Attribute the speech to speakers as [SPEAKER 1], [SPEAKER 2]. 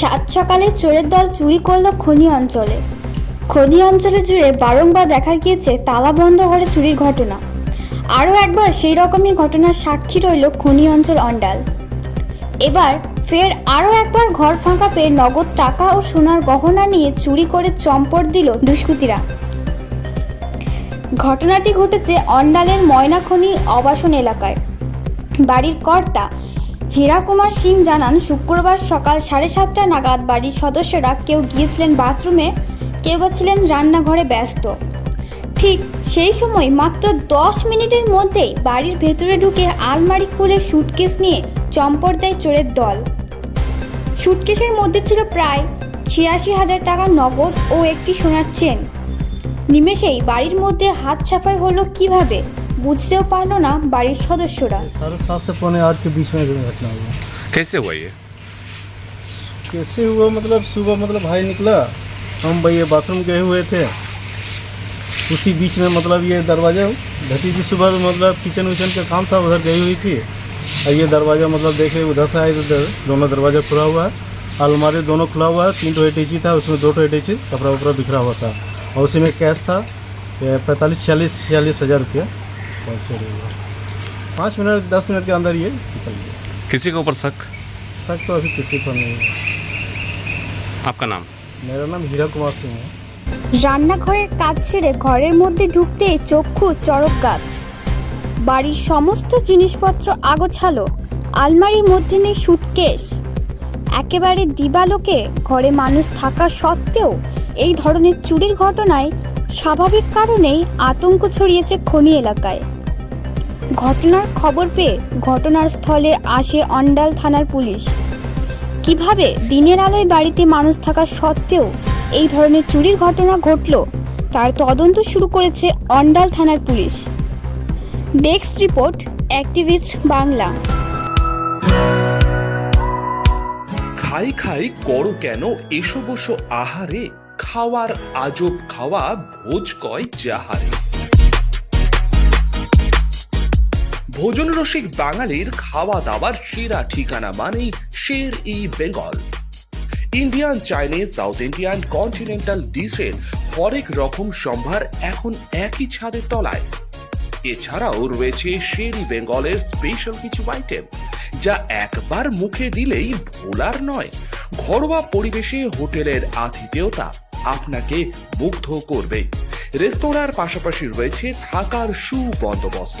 [SPEAKER 1] সাত সকালে চোরের দল চুরি করল খনি অঞ্চলে। খনি অঞ্চলে জুড়ে বারংবার দেখা গিয়েছে তালা বন্ধ করে চুরির ঘটনা। আরও একবার সেই রকমই ঘটনার সাক্ষী রইল খনি অঞ্চল অন্ডাল। এবার ফের আরও একবার ঘর ফাঁকা পেয়ে নগদ টাকা ও সোনার গহনা নিয়ে চুরি করে চম্পট দিল দুষ্কৃতীরা। ঘটনাটি ঘটেছে অন্ডালের ময়নাখনি আবাসন এলাকায়। বাড়ির কর্তা হীরা কুমার সিং জানান, শুক্রবার সকাল সাড়ে সাতটা নাগাদ বাড়ির সদস্যরা কেউ গিয়েছিলেন বাথরুমে, কেউ বা ছিলেন রান্নাঘরে ব্যস্ত। ঠিক সেই সময় মাত্র দশ মিনিটের মধ্যেই বাড়ির ভেতরে ঢুকে আলমারি খুলে সুটকেস নিয়ে চম্পট দেয় চোরের দল। সুটকেসের মধ্যে ছিল প্রায় ছিয়াশি হাজার টাকা নগদ ও একটি সোনার চেন। নিমেষেই বাড়ির মধ্যে হাত ছাপাই হলো কীভাবে? বুঝতেও পারলো না বাড়ির সদস্যরা
[SPEAKER 2] साढ़े सात से पौने आठ के बीच में घटना हुआ
[SPEAKER 3] कैसे हुआ ये
[SPEAKER 2] कैसे हुआ मतलब सुबह मतलब भाई निकला हम भैया बाथरूम गए हुए थे उसी बीच में मतलब ये दरवाज़ा भतीजी सुबह मतलब किचन विचन का काम था उधर गई हुई थी और ये दरवाज़ा मतलब देखे उधर से आए उधर दोनों दरवाज़ा खुला हुआ है अलमारी दोनों खुला हुआ है तीन टो अटैची था उसमें दो टो अटैची कपड़ा वपड़ा बिखरा हुआ था और उसी में कैश था पैंतालीस छियालीस छियालीस हज़ार रुपया कैश चोरी हुआ पाँच मिनट दस मिनट के अंदर ये निकल गया
[SPEAKER 3] किसी के ऊपर शक
[SPEAKER 2] शक तो अभी किसी पर नहीं है
[SPEAKER 3] आपका नाम
[SPEAKER 2] मेरा नाम हीरा कुमार सिंह है
[SPEAKER 1] রান্নাঘরের কাজ ছেড়ে ঘরের মধ্যে ঢুকতে চক্ষু চড়ক গাছ বাড়ির সমস্ত জিনিসপত্র আগোছালো আলমারির মধ্যে নেই সুটকেস একেবারে দিবালোকে ঘরে মানুষ থাকা সত্ত্বেও এই ধরনের চুরির ঘটনায় স্বাভাবিক কারণেই আতঙ্ক ছড়িয়েছে খনি এলাকায় ঘটনার খবর পেয়ে ঘটনার স্থলে আসে অন্ডাল থানার পুলিশ। কীভাবে দিনের আলোয় বাড়িতে মানুষ থাকা সত্ত্বেও এই ধরনের চুরির ঘটনা ঘটল, তার তদন্ত শুরু করেছে অন্ডাল থানার police. Desk report, activist Bangla.
[SPEAKER 4] খাই খাই করো কেন এসো বসো আহারে, খাওয়ার আজব খাওয়া ভোজ কয় যাহারে। ভোজন রসিক বাঙালির খাওয়া দাওয়ার সেরা ঠিকানা মানেই Sher e Bengal. Indian, Chinese, South Indian, continental ডিশের হরেক রকম সম্ভার এখন একই ছাদের তলায়। এছাড়াও রয়েছে শেরি বেঙ্গলের স্পেশাল কিছু আইটেম যা একবার মুখে দিলেই ভোলার নয়, ঘরোয়া পরিবেশে হোটেলের আতিথেয়তা আপনাকে মুগ্ধ করবে। রেস্তোরাঁর পাশাপাশি রয়েছে থাকার সুবন্দোবস্ত